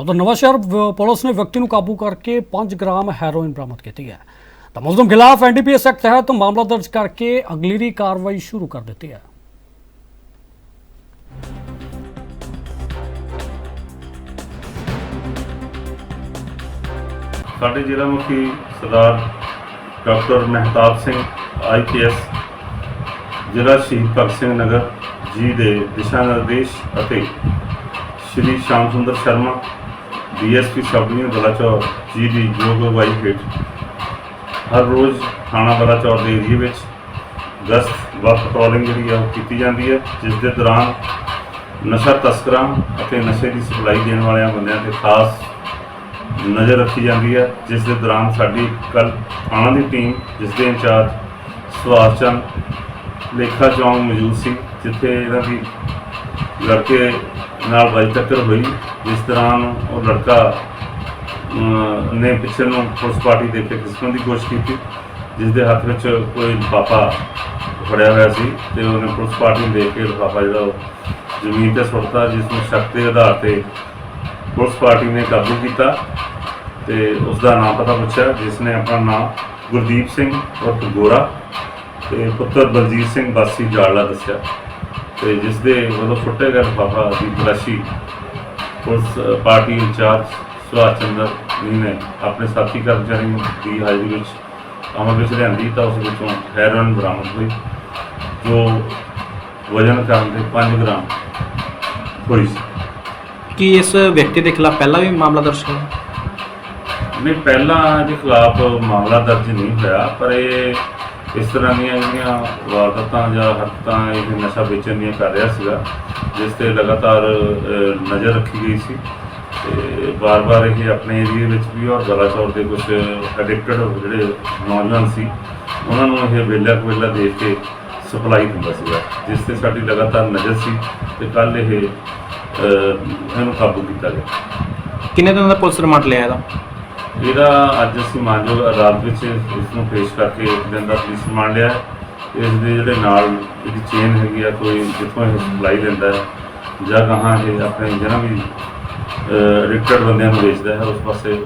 ਉਧਰ ਨਵਾਂਸ਼ਹਿਰ ਪੁਲਿਸ ਨੇ ਵਿਅਕਤੀ ਨੂੰ ਕਾਬੂ ਕਰਕੇ 5 ਗ੍ਰਾਮ ਹੈਰੋਇਨ ਬਰਾਮਦ ਕੀਤੀ ਹੈ। ਤਾਂ ਮੁਲਜ਼ਮ ਖਿਲਾਫ ਐਨਡੀਪੀਐਸ ਐਕਟ ਤਹਿਤ ਮਾਮਲਾ ਦਰਜ ਕਰਕੇ ਅਗਲੀਰੀ ਕਾਰਵਾਈ ਸ਼ੁਰੂ ਕਰ ਦਿੱਤੀ ਹੈ। ਸਾਡੇ ਜ਼ਿਲ੍ਹਾ ਮੁਖੀ ਸਰਦਾਰ ਡਾਕਟਰ ਮਹਿਤਾਬ ਸਿੰਘ ਆਈਪੀਐਸ ਜ਼ਿਲ੍ਹਾ ਸ਼ਹੀਦ ਭਗਤ ਸਿੰਘ ਨਗਰ, ਜੀ ਦੇ ਦਿਸ਼ਾ ਨਿਰਦੇਸ਼ ਅਤੇ Shri Sham Sundar Sharma DSP sub division Balachaur ji ਦੀ ਯੋਗ ਅਗਵਾਈ ਹੇਠ ਹਰ ਰੋਜ਼ ਥਾਣਾ ਬਲਾਚੌਰ ਦੇ ਏਰੀਏ ਵਿੱਚ ਗਸ਼ਤ ਵਾ ਪੈਟਰੋਲਿੰਗ ਜਿਹੜੀ ਆ ਉਹ ਕੀਤੀ ਜਾਂਦੀ ਹੈ, ਜਿਸ ਦੇ ਦੌਰਾਨ ਨਸ਼ਾ ਤਸਕਰਾਂ ਅਤੇ ਨਸ਼ੇ ਦੀ ਸਪਲਾਈ ਦੇਣ ਵਾਲਿਆਂ ਬੰਦਿਆਂ ਤੇ ਖਾਸ ਨਜ਼ਰ ਰੱਖੀ ਜਾਂਦੀ ਹੈ, ਜਿਸ ਦੇ ਦੌਰਾਨ ਸਾਡੀ ਕੱਲ ਥਾਣਾ ਦੀ ਟੀਮ ਜਿਸ ਦੇ ਇੰਚਾਰਜ ਸੁਭਾਸ਼ ਚੰਦ ਲੇਖਾ ਚੌਂਕ ਮੌਜੂਦ ਸੀ, ਜਿੱਥੇ ਇਹਨਾਂ ਦੀ ਲੜਕੇ ਨਾਲ ਬਾਈ ਟੱਕਰ ਹੋਈ। ਜਿਸ ਦੌਰਾਨ ਉਹ ਲੜਕਾ ਨੇ ਪਿੱਛੇ ਨੂੰ ਪੁਲਿਸ ਪਾਰਟੀ ਦੇ ਕੇ ਖਿਸਕਣ ਦੀ ਕੋਸ਼ਿਸ਼ ਕੀਤੀ, ਜਿਸ ਦੇ ਹੱਥ ਵਿੱਚ ਕੋਈ ਲਿਫਾਫਾ ਫੜਿਆ ਹੋਇਆ ਸੀ ਤੇ ਉਹਨੇ ਪੁਲਿਸ ਪਾਰਟੀ ਨੂੰ ਦੇਖ ਕੇ ਲਿਫਾਫਾ ਜਿਹੜਾ ਉਹ ਜ਼ਮੀਨ ਤੇ ਸੁੱਟਤਾ, ਜਿਸ ਨੂੰ ਸ਼ੱਕ ਦੇ ਆਧਾਰ ਤੇ ਪੁਲਿਸ ਪਾਰਟੀ ਨੇ ਕਾਬੂ ਕੀਤਾ ਤੇ ਉਸ ਦਾ ਨਾਮ ਪਤਾ ਪੁੱਛਿਆ, ਜਿਸ ਨੇ ਆਪਣਾ ਨਾਮ ਗੁਰਦੀਪ ਸਿੰਘ ਉਰਫ ਗੋਰਾ ਤੇ ਪੁੱਤਰ ਬਲਜੀਤ ਸਿੰਘ ਵਾਸੀ ਜਾੜਲਾ ਦੱਸਿਆ। ਤੇ ਜਿਸ ਦੇ ਵੱਲੋਂ ਫੁੱਟੇ ਗਏ ਲਿਫਾਫਾ ਦੀ ਤਲਾਸ਼ੀ ਅ, ਪਾਰਟੀ ਇੰਚਾਰਜ ਸੁਭਾਸ਼ ਚੰਦਰ ਜੀ ਨੇ ਆਪਣੇ ਸਾਥੀ ਕਰਮਚਾਰੀ ਨੂੰ ਦੀ ਹਾਜ਼ਰੀ ਵਿੱਚ ਅਮਲ ਵਿੱਚ ਲਿਆਂਦੀ ਤਾਂ ਉਸ ਵਿੱਚੋਂ ਹੈਰੋਇਨ ਬਰਾਮਦ ਹੋਈ ਜੋ ਵਜਨ ਕਰਨ ਦੇ 5 ਗ੍ਰਾਮ ਹੋਈ ਸੀ। ਕੀ ਇਸ ਵਿਅਕਤੀ ਦੇ ਖਿਲਾਫ ਪਹਿਲਾਂ ਵੀ ਮਾਮਲਾ ਦਰਜ ਹੈ ਨਹੀਂ ਪਹਿਲਾਂ ਇਹਦੇ ਖਿਲਾਫ ਮਾਮਲਾ ਦਰਜ ਨਹੀਂ ਹੋਇਆ ਪਰ ਇਹ ਇਸ ਤਰ੍ਹਾਂ ਦੀਆਂ ਜਿਹੜੀਆਂ ਵਾਰਦਾਤਾਂ ਜਾਂ ਹਰਕਤਾਂ ਇਹ ਨਸ਼ਾ ਵੇਚਣ ਦੀਆਂ ਕਰ ਰਿਹਾ ਸੀਗਾ, ਜਿਸ ਤੇ ਲਗਾਤਾਰ ਨਜ਼ਰ ਰੱਖੀ ਗਈ ਸੀ। ਤੇ ਵਾਰ-ਵਾਰ ਇਹ ਆਪਣੇ ਏਰੀਏ ਵਿੱਚ ਵੀ ਔਰ ਬਲਾਚੌਰ ਦੇ ਕੁਝ ਐਡਿਕਟਡ ਜਿਹੜੇ ਨੌਜਵਾਨ ਸੀ, ਉਹਨਾਂ ਨੂੰ ਇਹ ਵੇਲਾ ਕੁਵੇਲਾ ਦੇਖ ਕੇ ਸਪਲਾਈ ਹੁੰਦਾ ਸੀਗਾ, ਜਿਸ ਤੇ ਸਾਡੀ ਲਗਾਤਾਰ ਨਜ਼ਰ ਸੀ ਤੇ ਕੱਲ ਇਹ ਇਹਨੂੰ ਕਾਬੂ ਕੀਤਾ ਗਿਆ। ਕਿੰਨੇ ਦਿਨ ਦਾ ਪੁਲਿਸ ਰਿਮਾਂਡ ਲਿਆ ਇਹਦਾ? ਇਹਦਾ ਅੱਜ ਅਸੀਂ ਮਾਨਯੋਗ ਅਦਾਲਤ ਵਿੱਚ ਇਸ ਨੂੰ ਪੇਸ਼ ਕਰਕੇ ਇੱਕ ਦਿਨ ਦਾ ਪੁਲਿਸ ਰਿਮਾਂਡ ਲਿਆ ਹੈ। ਇਸ ਦੇ ਜਿਹੜੇ ਨਾਲ ਇਹਦੀ ਚੇਨ ਹੈਗੀ ਆ, ਕੋਈ ਜਿੱਥੋਂ ਇਹ ਸਪਲਾਈ ਲੈਂਦਾ ਹੈ ਜਾਂ ਕਹਾਂ ਇਹ ਆਪਣੇ ਜਿਹਨਾਂ ਵੀ ਰਿਕਟਡ ਬੰਦਿਆਂ ਨੂੰ ਵੇਚਦਾ ਹੈ, ਉਸ ਪਾਸੇ